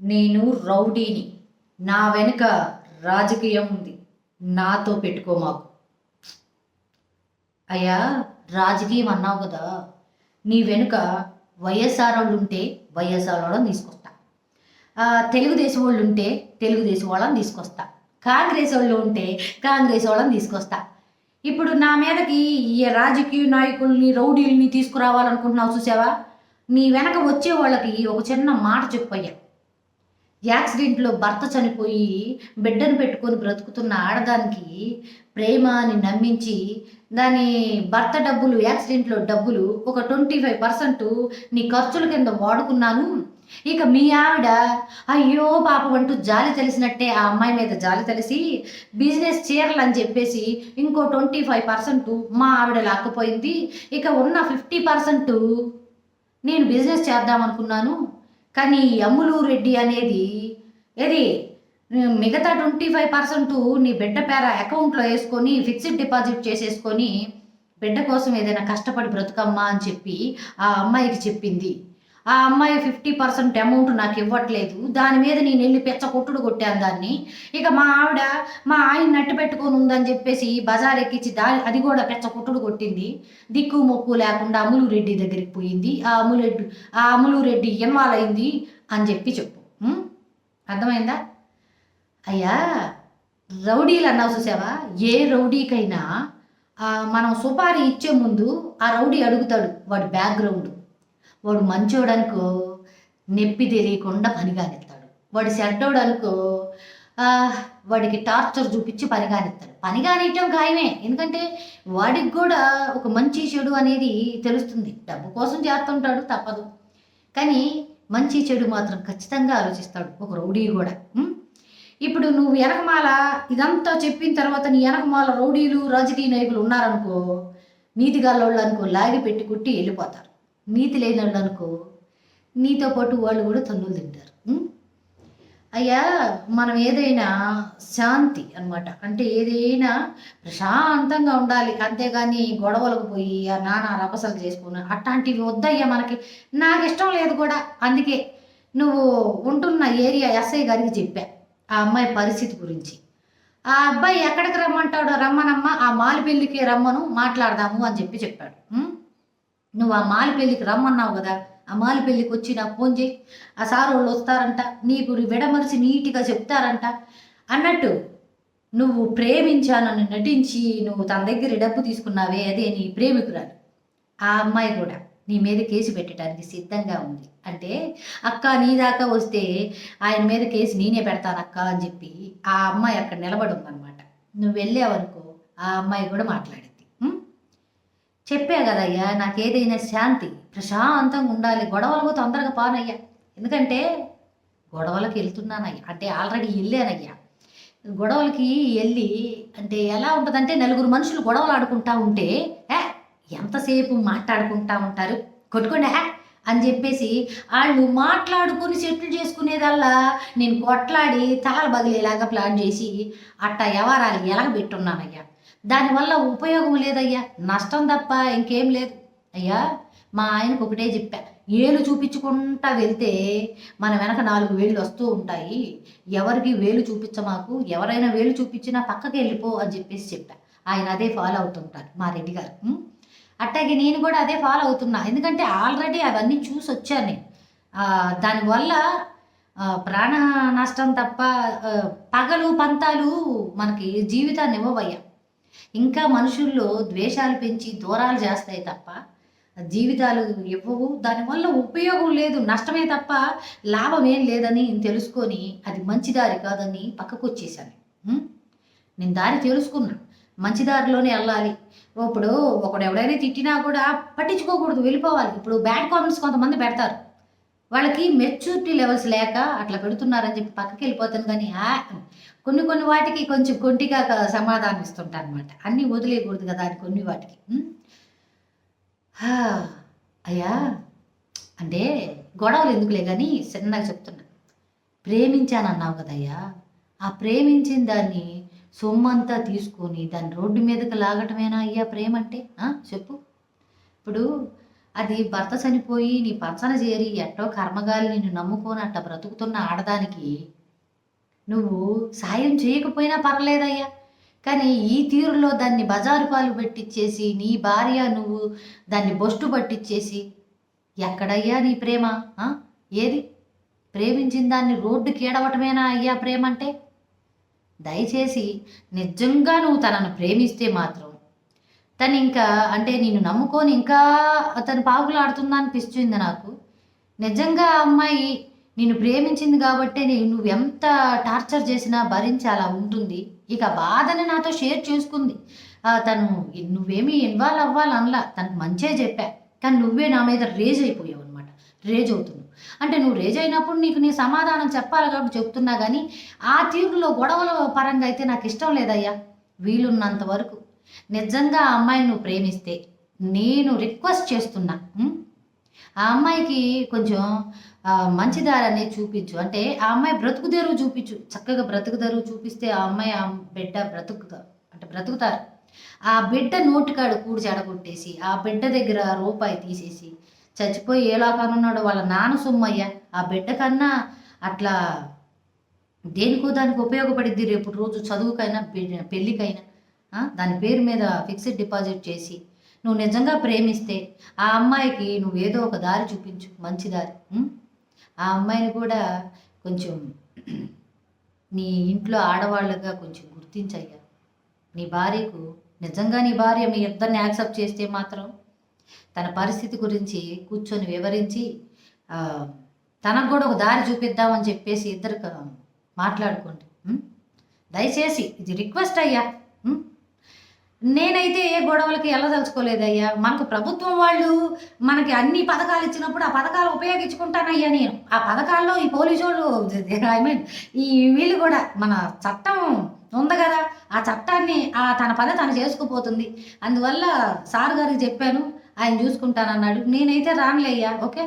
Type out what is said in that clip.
నేను రౌడీని. నా వెనుక రాజకీయం ఉంది. నాతో పెట్టుకో మాకు. అయ్యా రాజకీయం అన్నావు కదా. నీ వెనుక వైఎస్ఆర్ వాళ్ళు ఉంటే వైఎస్ఆర్ వాళ్ళని తీసుకొస్తా తెలుగుదేశం వాళ్ళు ఉంటే తెలుగుదేశం వాళ్ళని తీసుకొస్తా. కాంగ్రెస్ వాళ్ళు ఉంటే కాంగ్రెస్ వాళ్ళని తీసుకొస్తా. ఇప్పుడు నా మీదకి ఈ రాజకీయ నాయకుల్ని రౌడీల్ని తీసుకురావాలనుకుంటున్నావు చూసావా? నీ వెనక వచ్చే వాళ్ళకి ఒక చిన్న మాట చెప్పయ్యా యాక్సిడెంట్లో భర్త చనిపోయి బిడ్డను పెట్టుకొని బ్రతుకుతున్న ఆడదానికి ప్రేమ అని నమ్మించి దాని భర్త డబ్బులు యాక్సిడెంట్లో డబ్బులు ఒక ట్వంటీ ఫైవ్ పర్సెంట్ నీ ఖర్చుల కింద వాడుకున్నాను. ఇక మీ ఆవిడ అయ్యో పాపం అంటూ జాలి తెలిసినట్టే ఆ అమ్మాయి మీద జాలి తెలిసి బిజినెస్ చీరలు అని చెప్పేసి ఇంకో ట్వంటీ ఫైవ్ పర్సెంట్ మా ఆవిడ లాక్కుపోయింది. ఇక ఉన్న ఫిఫ్టీ పర్సెంట్ నేను బిజినెస్ చేద్దాం అనుకున్నాను కానీ ఈ రెడ్డి అనేది ఏది మిగతా ట్వంటీ ఫైవ్ పర్సెంట్ నీ బిడ్డ పేర అకౌంట్లో వేసుకొని ఫిక్స్డ్ డిపాజిట్ చేసేసుకొని బిడ్డ కోసం ఏదైనా కష్టపడి బ్రతుకమ్మా అని చెప్పి ఆ అమ్మాయికి చెప్పింది. ఆ అమ్మాయి ఫిఫ్టీ పర్సెంట్ అమౌంట్ నాకు ఇవ్వట్లేదు. దాని మీద నేను వెళ్ళి పెచ్చ కొట్టుడు కొట్టాను దాన్ని. ఇక మా ఆవిడ మా ఆయన నట్టు పెట్టుకొని ఉందని చెప్పేసి బజార్ ఎక్కించి దా అది కూడా పెచ్చ కొట్టుడు కొట్టింది. దిక్కు మొక్కు లేకుండా అమ్ములు రెడ్డి దగ్గరికి పోయింది. ఆ అమ్ములు రెడ్డి ఆ అమ్ములు రెడ్డి ఇన్వాల్వ్ అయింది అని చెప్పి చెప్పు. అర్థమైందా? అయ్యా రౌడీలు అన్నావు చూసావా? ఏ రౌడీకైనా మనం సుపారీ ఇచ్చే ముందు ఆ రౌడీ అడుగుతాడు వాడి బ్యాక్గ్రౌండ్. వాడు మంచోడనుకో నొప్పి తెలియకుండా పని కానిస్తాడు వాడు చెడ్డోడు అనుకో వాడికి టార్చర్ చూపించి పని కానిస్తాడు పని కానియటం ఖాయమే. ఎందుకంటే వాడికి కూడా ఒక మంచి చెడు అనేది తెలుస్తుంది. డబ్బు కోసం చేస్తుంటాడు తప్పదు. కానీ మంచి చెడు మాత్రం ఖచ్చితంగా ఆలోచిస్తాడు ఒక రౌడీ కూడా. ఇప్పుడు నువ్వు వెనకమాల ఇదంతా చెప్పిన తర్వాత నీ వెనకమాల రౌడీలు రాజకీయ నాయకులు ఉన్నారనుకో నీతి అనుకో లాగి పెట్టి కుట్టి వెళ్ళిపోతారు. నీతి లేని అనుకో. నీతో పాటు వాళ్ళు కూడా తన్నులు తింటారు. అయ్యా మనం ఏదైనా శాంతి అన్నమాట. అంటే ఏదైనా ప్రశాంతంగా ఉండాలి. అంతేగాని గొడవలకు పోయి ఆ నానా రపసలు చేసుకుని అట్లాంటివి వద్దయ్యా మనకి. నాకు ఇష్టం లేదు కూడా. అందుకే నువ్వు ఉంటున్న ఏరియా ఎస్ఐ గారికి చెప్పా. ఆ అమ్మాయి పరిస్థితి గురించి. ఆ అబ్బాయి ఎక్కడికి రమ్మంటాడో? రమ్మనమ్మా. ఆ మాలి పెళ్ళికి రమ్మను. మాట్లాడదాము అని చెప్పి చెప్పాడు. నువ్వు ఆ మాలి పెళ్ళికి రమ్మన్నావు కదా ఆ మాలి పెళ్ళికి వచ్చి నాకు ఫోన్ చేయి. ఆ సార్ వాళ్ళు వస్తారంట నీకు విడమరిచి నీట్గా చెప్తారంట. అన్నట్టు నువ్వు ప్రేమించానని నటించి నువ్వు తన దగ్గర డబ్బు తీసుకున్నావే అదే నీ ప్రేమికురాలు. ఆ అమ్మాయి కూడా నీ మీద కేసు పెట్టడానికి సిద్ధంగా ఉంది. అంటే అక్క నీ దాకా వస్తే ఆయన మీద కేసు నేనే పెడతాను అక్క అని చెప్పి ఆ అమ్మాయి అక్కడ నిలబడి ఉందన్నమాట. నువ్వు వెళ్ళావనుకో ఆ అమ్మాయి కూడా మాట్లాడింది. చెప్పా కదయ్యా నాకు ఏదైనా శాంతి ప్రశాంతంగా ఉండాలి. గొడవలకు తొందరగా పానయ్యా ఎందుకంటే గొడవలకు వెళ్తున్నానయ్యా. అంటే ఆల్రెడీ వెళ్ళానయ్యా. గొడవలకి వెళ్ళి అంటే ఎలా ఉంటుందంటే నలుగురు మనుషులు గొడవలు ఆడుకుంటా ఉంటే "ఏ, ఎంతసేపు మాట్లాడుకుంటా ఉంటారు? కొట్టుకోండి హ్యా అని చెప్పేసి వాళ్ళు మాట్లాడుకొని సెటిల్ చేసుకునేదల్లా నేను కొట్లాడి తలలు బగిలేలాగా ప్లాన్ చేసి అట్టా వ్యవహారాలు ఎలగబెట్టున్నానయ్యా. దానివల్ల ఉపయోగం లేదయ్యా. నష్టం తప్ప ఇంకేం లేదు. అయ్యా మా ఆయనకు ఒకటే చెప్పా. ఏలు చూపించుకుంటా వెళ్తే మన వెనక నాలుగు వేళ్ళు వస్తూ ఉంటాయి. ఎవరికి వేలు చూపించమాకు ఎవరైనా వేలు చూపించినా పక్కకి వెళ్ళిపో అని చెప్పేసి చెప్పా. ఆయన అదే ఫాలో అవుతుంటారు మా రెడ్డి గారు. అట్టాగే నేను కూడా అదే ఫాలో అవుతున్నా. ఎందుకంటే ఆల్రెడీ అవన్నీ చూసి వచ్చాను నేను. దానివల్ల ప్రాణ నష్టం తప్ప పగలు పంతాలు మనకి జీవితాన్ని ఇవ్వవయ్యా. ఇంకా మనుషుల్లో ద్వేషాలు పెంచి దూరాలు చేస్తాయి తప్ప జీవితాలు ఇవ్వవు దానివల్ల ఉపయోగం లేదు నష్టమే తప్ప లాభం ఏం లేదని తెలుసుకొని అది మంచి దారి కాదని పక్కకు వచ్చేసాను నేను దారి తెలుసుకున్నా. మంచి దారిలోనే వెళ్ళాలి. ఇప్పుడు ఒకడు ఎవడైనా తిట్టినా కూడా పట్టించుకోకూడదు వెళ్ళిపోవాలి. ఇప్పుడు బ్యాడ్ కామెంట్స్ కొంతమంది పెడతారు. వాళ్ళకి మెచ్యూరిటీ లెవెల్స్ లేక అట్లా పెడుతున్నారని చెప్పి పక్కకి వెళ్ళిపోతాను కానీ కొన్ని కొన్ని వాటికి కొంచెం కొంటిగా సమాధానం ఇస్తుంటా అనమాట అన్నీ వదిలేయకూడదు కదా అని కొన్ని వాటికి. అయ్యా అంటే గొడవలు ఎందుకులే కానీ చిన్నగా చెప్తున్నా. ప్రేమించానన్నావు కదయ్యా ఆ ప్రేమించిన దాన్ని సొమ్మంతా తీసుకొని దాన్ని రోడ్డు మీదకి లాగటమేనా అయ్యా ప్రేమ అంటే? చెప్పు. ఇప్పుడు అది భర్త చనిపోయి నీ పంచన చేరి ఎట్టో కర్మగాలి నిన్ను నమ్ముకొని అట్ట బ్రతుకుతున్న ఆడదానికి నువ్వు సాయం చేయకపోయినా పర్లేదయ్యా కానీ ఈ తీరులో దాన్ని బజారు పాలు పెట్టిచ్చేసి నీ భార్య నువ్వు దాన్ని బొస్టు పట్టించేసి ఎక్కడయ్యా నీ ప్రేమ? ఏది? ప్రేమించిన దాన్ని రోడ్డు కీడవటమేనా అయ్యా ప్రేమ అంటే దయచేసి నిజంగా నువ్వు తనను ప్రేమిస్తే మాత్రం తను ఇంకా అంటే నేను నమ్ముకొని ఇంకా అతను పాకులాడుతుందా అనిపించింది నాకు. నిజంగా ఆ అమ్మాయి నిన్ను ప్రేమించింది కాబట్టి నువ్వు ఎంత టార్చర్ చేసినా భరించాలా ఉంటుంది. ఇక బాధని నాతో షేర్ చేసుకుంది. తను నువ్వేమీ ఇన్వాల్వ్ అవ్వాలనలా. తనకు మంచే చెప్పా. కానీ నువ్వే నా మీద రేజ్ అయిపోయావు అనమాట రేజ్ అవుతున్నావు. అంటే నువ్వు రేజ్ అయినప్పుడు నీకు నీ సమాధానం చెప్పాలి కాబట్టి చెప్తున్నా కానీ ఆ తీరులో గొడవల పరంగా అయితే నాకు ఇష్టం లేదయ్యా. వీలున్నంత వరకు. నిజంగా ఆ అమ్మాయిని నువ్వు ప్రేమిస్తే నేను రిక్వెస్ట్ చేస్తున్నా ఆ అమ్మాయికి కొంచెం మంచి దారాన్ని చూపించు. అంటే ఆ అమ్మాయి బ్రతుకు తెరువు చూపించు. చక్కగా బ్రతుకు తెరువు చూపిస్తే ఆ అమ్మాయి ఆ బిడ్డ బ్రతుకుతా అంటే బ్రతుకుతారు. ఆ బిడ్డ నోటికాడు కూడి చెడగొట్టేసి ఆ బిడ్డ దగ్గర రూపాయి తీసేసి చచ్చిపోయి ఎలా కానున్నాడో వాళ్ళ నాన్న సొమ్మయ్య ఆ బిడ్డ కన్నా అట్లా దేనికో దానికి ఉపయోగపడిద్ది రేపు రోజు చదువుకైనా పెళ్ళికైనా. దాని పేరు మీద ఫిక్స్డ్ డిపాజిట్ చేసి నువ్వు నిజంగా ప్రేమిస్తే ఆ అమ్మాయికి నువ్వు ఏదో ఒక దారి చూపించు మంచి దారి ఆ అమ్మాయిని కూడా కొంచెం నీ ఇంట్లో ఆడవాళ్ళగా కొంచెం గుర్తించయ్యా. నీ భార్యకు నిజంగా నీ భార్య మీ ఇద్దరిని యాక్సెప్ట్ చేస్తే మాత్రం తన పరిస్థితి గురించి కూర్చొని వివరించి తనకు కూడా ఒక దారి చూపిద్దామని చెప్పేసి ఇద్దరు మాట్లాడుకోండి దయచేసి ఇది రిక్వెస్ట్ అయ్యా నేనైతే ఏ గొడవలకి వెళ్ళదలుచుకోలేదయ్యా మనకు ప్రభుత్వం వాళ్ళు మనకి అన్ని పథకాలు ఇచ్చినప్పుడు ఆ పథకాలు ఉపయోగించుకుంటానయ్యా నేను. ఆ పథకాల్లో ఈ పోలీసు వాళ్ళు ఐ మీన్ ఈ వీళ్ళు కూడా మన చట్టం ఉంది కదా. ఆ చట్టాన్ని ఆ తన పని తను చేసుకుపోతుంది. అందువల్ల సార్ గారికి చెప్పాను ఆయన చూసుకుంటానన్నాడు. నేనైతే రానులే అయ్యా ఓకే?